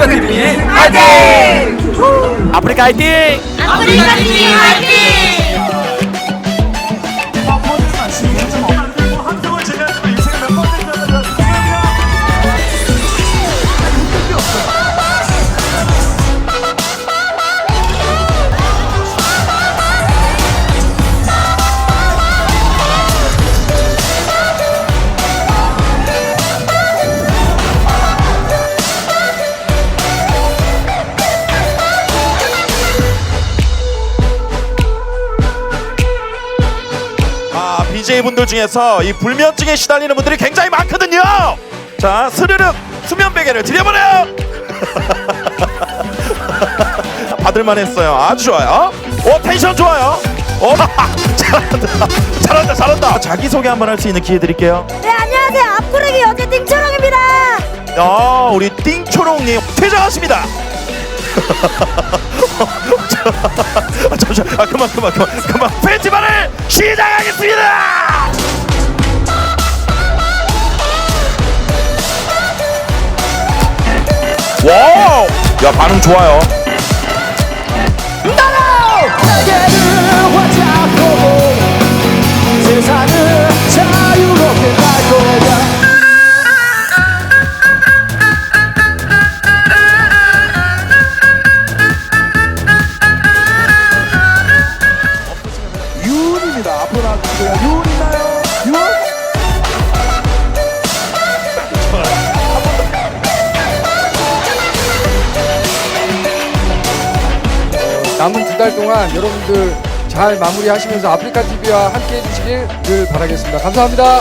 Africa TV. Hadir. Africa TV. Africa TV. Hadir. BJ 분들 중에서 이 불면증에 시달리는 분들이 굉장히 많거든요. 자, 스르륵 수면 베개를 드려버려요. 받을만 했어요. 아주 좋아요. 오, 텐션 좋아요. 오, 잘한다. 잘한다, 잘한다. 자기소개 한번 할 수 있는 기회 드릴게요. 네 안녕하세요 앞구르기 여제 띵초롱입니다 아, 우리 띵초롱님 퇴장하십니다. 아, 잠시만, 아, 그만, 그만, 그만, 그만. 페스티벌을 시작하겠습니다. 와우, 야 반응 좋아요. 윤 있나요? 윤? 남은 두 달 동안 여러분들 잘 마무리하시면서 아프리카 TV와 함께 해주시길 늘 바라겠습니다. 감사합니다.